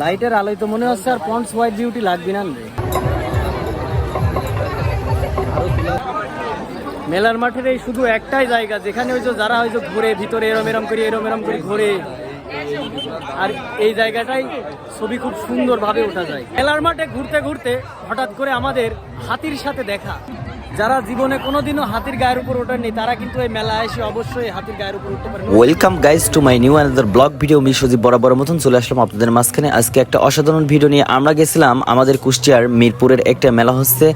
লাইটের আলোয় তো মনে হচ্ছে আর পন্ডস হোয়াইট বিউটি লাগবে না মেলার মাঠের এই শুধু একটাই জায়গা, যেখানে ওই যে যারা ওই ঘুরে, ভিতরে এরম এরম করে, এরম এরম করে ঘুরে। আর এই জায়গাটাই ছবি খুব সুন্দরভাবে ওঠা যায়। মেলার মাঠে ঘুরতে ঘুরতে হঠাৎ করে আমাদের হাতির সাথে দেখা। যারা জীবনে কোনোদিনও হাতির গায়ের উপর ওঠেননি, তারা কিন্তু এই মেলায় এসে অবশ্যই হাতির গায়ের উপর উঠতে পারে। Welcome guys to my new another blog video আমি সজীব বরাবর মতন চলে আসলাম আপনাদের মাঝখানে। আজকে একটা অসাধারণ ভিডিও নিয়ে আমরা গেছিলাম আমাদের কুষ্টিয়ার মিরপুরের একটা মেলা হচ্ছে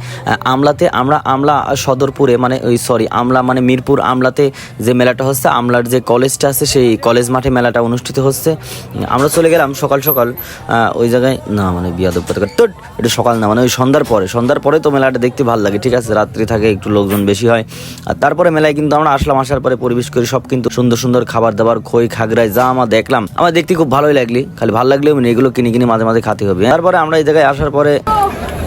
আমলাতে। আমরা আমলা সদরপুরে মানে ওই সরি আমলা মানে মিরপুর আমলাতে যে মেলাটা হচ্ছে, আমলার যে কলেজটা আছে, সেই কলেজ মাঠে মেলাটা অনুষ্ঠিত হচ্ছে। আমরা চলে গেলাম সকাল সকাল ওই জায়গায়, না মানে তোর এটা সকাল না মানে ওই সন্ধ্যার পরে। সন্ধ্যার পরে তো মেলাটা দেখতে ভালো লাগে, ঠিক আছে, রাত্রি থাকে, একটু লোকজন বেশি হয়। আর তারপরে মেলায় কিন্তু আমরা আসলাম, আসার পরে পরিবেশ করি, সব কিন্তু সুন্দর সুন্দর খাবার দাবার খই, খাগড়ায় যা আমার দেখলাম। আমার দেখতে খুব ভালোই লাগলি, খালি ভালো লাগলেও মানে এগুলো কিনে কিনে মাঝে মাঝে খাতে হবে। তারপরে আমরা এই জায়গায় আসার পরে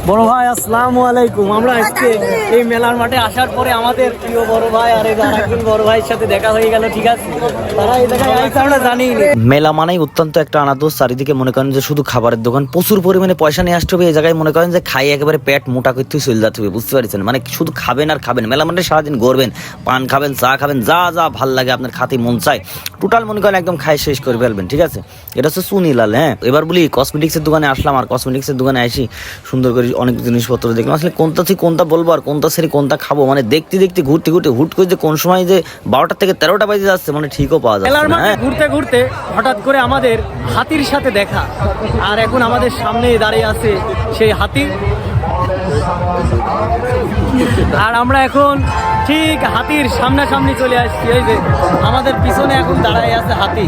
বড় ভাই, আসসালামু আলাইকুম। আমরা আজকে এই মেলার মাঠে আসার পরে আমাদের প্রিয় বড় ভাই আর এই আরেকজন বড় ভাইয়ের সাথে দেখা হয়ে গেল, ঠিক আছে? তারা এই আমরা জানি মেলা মানেই অত্যন্ত একটা আনাদোষ চারিদিকে মনে করেন যে শুধু খাবারের দোকান, প্রচুর পরিমাণে পয়সা নিয়ে আসতে হবে। এই জায়গায় মনে করেন যে খাই একেবারে পেট মোটা করতে চলে যেতে হবে বুঝতে পারছেন? মানে শুধু খাবেন আর খাবেন। মেলা মানে সারাদিন ঘুরবেন পান খাবেন, চা খাবেন, যা যা ভালো লাগে আপনার খাতে মন চায় টোটাল মনে করেন একদম খাই শেষ করে ফেলবেন, ঠিক আছে? এটা হচ্ছে সুনীলাল হ্যাঁ? এবার বলি কসমেটিক্সের দোকানে আসলাম আর কসমেটিক্সের দোকানে আসি, সুন্দর করে অনেক জিনিসপত্র দেখলাম। আসলে কোনটা থেকে কোনটা বলব আর কোনটা সেরে কোনটা খাব? মানে দেখতে দেখতে ঘুরতে ঘুরতে হুট করে যে কোন সময় যে বারোটা থেকে তেরোটা বাজে যাচ্ছে মানে ঠিকও পাওয়া যাচ্ছে না, হ্যাঁ? ঘুরতে ঘুরতে হঠাৎ করে আমাদের হাতির সাথে দেখা। আর এখন আমাদের সামনে দাঁড়িয়ে আছে সেই হাতি। আর আমরা এখন ঠিক হাতির সামনাসামনি চলে আসছি, এই যে আমাদের পিছনে এখন দাঁড়ায় আছে হাতি।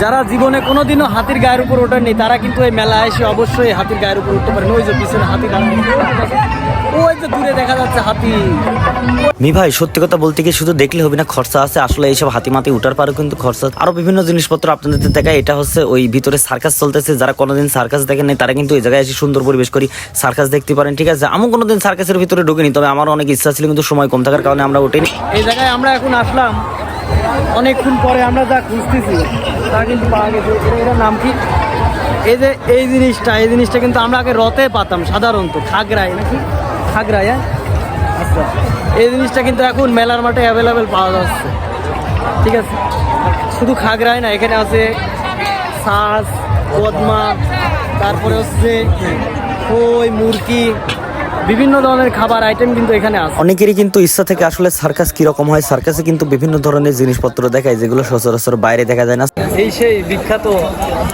যারা জীবনে কোনোদিনও হাতির গায়ের উপর ওঠেননি, তারা কিন্তু এই মেলায় এসে অবশ্যই হাতির গায়ের উপর উঠতে পারেন। ওই যে পিছনে হাতি দাঁড়ায়। ওই যে দূরে দেখা যাচ্ছে হাতি। মি ভাই, সত্যি কথা বলতে গিয়ে শুধু দেখলে হবে না, খরচা আছে। আসলে এইসব হাতিমাতি উঠার পারও কিন্তু খরচা আরও বিভিন্ন জিনিসপত্র আপনাদের দেখায়, এটা হচ্ছে ওই ভিতরে সার্কাস চলতেছে। যারা কোনোদিন সার্কাস দেখেন নাই, তারা কিন্তু এই জায়গায় এসে সুন্দর পরিবেশ করি সার্কাস দেখতে পারেন, ঠিক আছে? আমি কোনোদিন সার্কাসের ভিতরে ঢুকিনি, তবে আমার অনেক ইচ্ছা ছিল, কিন্তু সময় কম থাকার কারণে আমরা উঠিনি। এই জায়গায় আমরা এখন আসলাম। অনেকক্ষণ পরে আমরা যা খুঁজতেছি, তা কিন্তু পাওয়া গেছে। নাম কি? এই যে, এই জিনিসটা এই জিনিসটা কিন্তু আমরা আগে রতে পাতাম, সাধারণত। খাগড়ায় নাকি? খাগড়ায় হ্যাঁ? আচ্ছা। এই জিনিসটা কিন্তু এখন মেলার মাঠে অ্যাভেলেবেল পাওয়া যাচ্ছে। ঠিক আছে? শুধু খাগড়ায় না এখানে আছে শাঁস কদমা তারপরে হচ্ছে খই মুরগি বিভিন্ন ধরনের খাবার আইটেম কিন্তু এখানে আছে। অনেকেরই কিন্তু ইচ্ছা থেকে আসলে সার্কাস কীরকম হয় সার্কাসে কিন্তু বিভিন্ন ধরনের জিনিসপত্র দেখায় যেগুলো সচরাচর বাইরে দেখা যায় না। এই সেই বিখ্যাত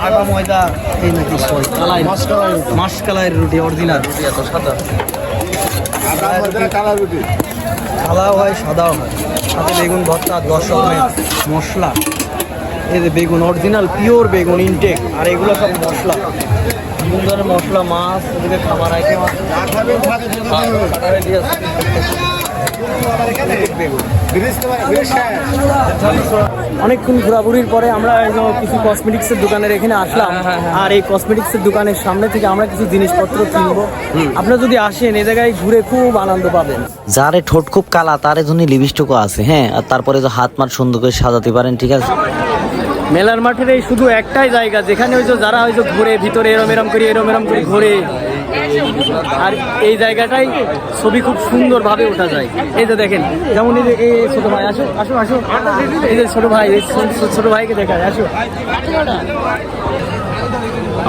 আগা ময়দা এই নাকি কালাই মাস কালাইয়ের রুটি অরিজিনাল রুটি এত সাদা। কালাও হয় সাদাও হয়। সাথে বেগুন ভর্তা দশ রকমের মশলা। এই যে বেগুন অরিজিনাল পিওর বেগুন ইনটেক আর এগুলো সব মশলা। বিভিন্ন ধরনের মশলা মাছ এদিকে খাবার আইটেম আছে। অনেকক্ষণ ঘোরাঘুরির পরে আমরা এই যে কিছু কসমেটিক্সের দোকানের এখানে আসলাম। আর এই কসমেটিক্সের দোকানের সামনে থেকে আমরা কিছু জিনিসপত্র কিনবো। আপনারা যদি আসেন এ জায়গায় ঘুরে খুব আনন্দ পাবেন। যারে ঠোঁট খুব কালা তারে ধনী লিপস্টিকও আছে হ্যাঁ? আর তারপরে তো হাত মার সুন্দর করে সাজাতে পারেন ঠিক আছে? মেলার মাঠের এই শুধু একটাই জায়গা, যেখানে যে যারা যে ঘুরে, ভিতরে এরম এরম করে, এরম এরম করে ঘুরে। আর এই জায়গাটাই ছবি খুব সুন্দরভাবে ওঠা যায়। এই যে দেখেন, যেমন এই যে এই ছোট ভাই, আসো আসো আসো। এই যে ছোট ভাই, এই ছোট ভাইকে দেখায়, আসো।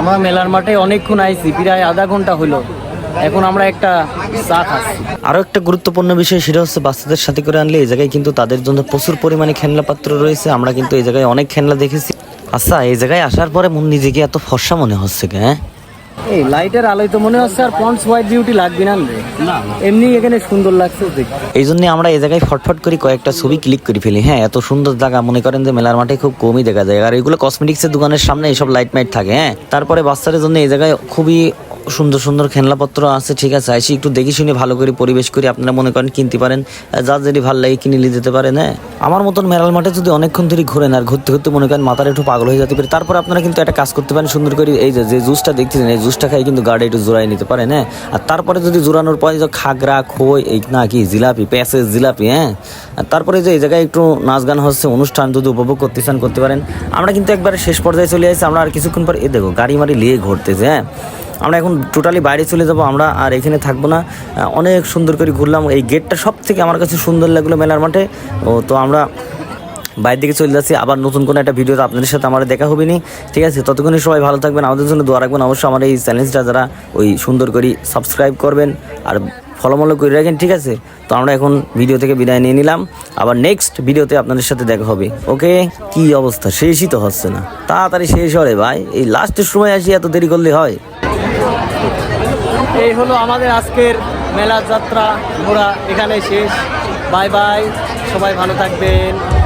আমরা মেলার মাঠে অনেকক্ষণ আইছি, প্রায় আধা ঘণ্টা হলো। এখন আমরা একটা চা খাচ্ছি। আরও একটা গুরুত্বপূর্ণ বিষয় সেটা হচ্ছে বাচ্চাদের সাথে করে আনলে এই জায়গায় কিন্তু তাদের জন্য প্রচুর পরিমাণে খেলনা পাত্র রয়েছে। আমরা কিন্তু এই জায়গায় অনেক খেলনা দেখেছি। আচ্ছা এই জায়গায় আসার পরে মন নিজেকে এত ফর্সা মনে হচ্ছে কি, হ্যাঁ? এই লাইটের আলোয় তো মনে হচ্ছে আর পন্ডস হোয়াইট বিউটি লাগবে না রে না এমনি এখানে সুন্দর লাগছে এই জন্য আমরা এই জায়গায় ফটফট করে কয়েকটা ছবি ক্লিক করে ফেলি। হ্যাঁ এত সুন্দর জায়গা। মনে করেন যে মেলার মাঠে খুব কমই দেখা যায়। আর এগুলো কসমেটিক্সের দোকানের সামনে এইসব লাইট মাইট থাকে হ্যাঁ? তারপরে বাচ্চাদের জন্য এই জায়গায় খুবই সুন্দর সুন্দর খেলনাপত্র আছে, ঠিক আছে। আইসি একটু দেখে শুনে ভালো করে পরিবেশ করে আপনারা মনে করেন কিনতে পারেন। যার যদি ভালো লাগে কিনে নিয়ে যেতে পারেন হ্যাঁ? আমার মতন মেলাল মাঠে যদি অনেকক্ষণ ধরে ঘুরেন আর ঘুরতে ঘুরতে মনে করেন মাথাটা একটু পাগল হয়ে যেতে পারে, তারপর আপনারা কিন্তু একটা কাজ করতে পারেন সুন্দর করে। এই যে যে জুসটা দেখতেছেন, এই জুসটা খাই কিন্তু গাড়ি একটু জোড়াই নিতে পারেন হ্যাঁ? আর তারপরে যদি জোড়ানোর পরে যে খাগড়া, খই, এই না কি, জিলাপি প্যাসেজ জিলাপি হ্যাঁ? তারপরে যে এই জায়গায় একটু নাচ গান হচ্ছে, অনুষ্ঠান যদি উপভোগ করতে চান, করতে পারেন। আমরা কিন্তু একবারে শেষ পর্যায়ে চলে আসছি আমরা আর কিছুক্ষণ পর এ দেখো, গাড়ি মারি লিয়ে ঘুরতেছে হ্যাঁ? আমরা এখন টোটালি বাইরে চলে যাব, আমরা আর এখানে থাকব না। অনেক সুন্দর করে ঘুরলাম। এই গেটটা সব থেকে আমার কাছে সুন্দর লাগল মেলার মাঠে। ও, তো আমরা বাইরের দিকে চলে যাচ্ছি। আবার নতুন কোনো একটা ভিডিওতে আপনাদের সাথে আমার দেখা হবে নি ঠিক আছে? ততক্ষণই সবাই ভালো থাকবেন, আমাদের জন্য দোয়া রাখবেন। অবশ্যই আমার এই চ্যানেলটা যারা ওই সুন্দর করে সাবস্ক্রাইব করবেন আর ফলো মলো করে রাখেন, ঠিক আছে? তো আমরা এখন ভিডিও থেকে বিদায় নিয়ে নিলাম। আবার নেক্সট ভিডিওতে আপনাদের সাথে দেখা হবে। ওকে? কি অবস্থা? শেষই তো হচ্ছে না। তাড়াতাড়ি শেষ হবে ভাই। এই লাস্টের সময় আসি এত দেরি করলে হয়। এই হলো আমাদের আজকের মেলার যাত্রা। ঘোরা এখানে শেষ। Bye bye. সবাই ভালো থাকবেন।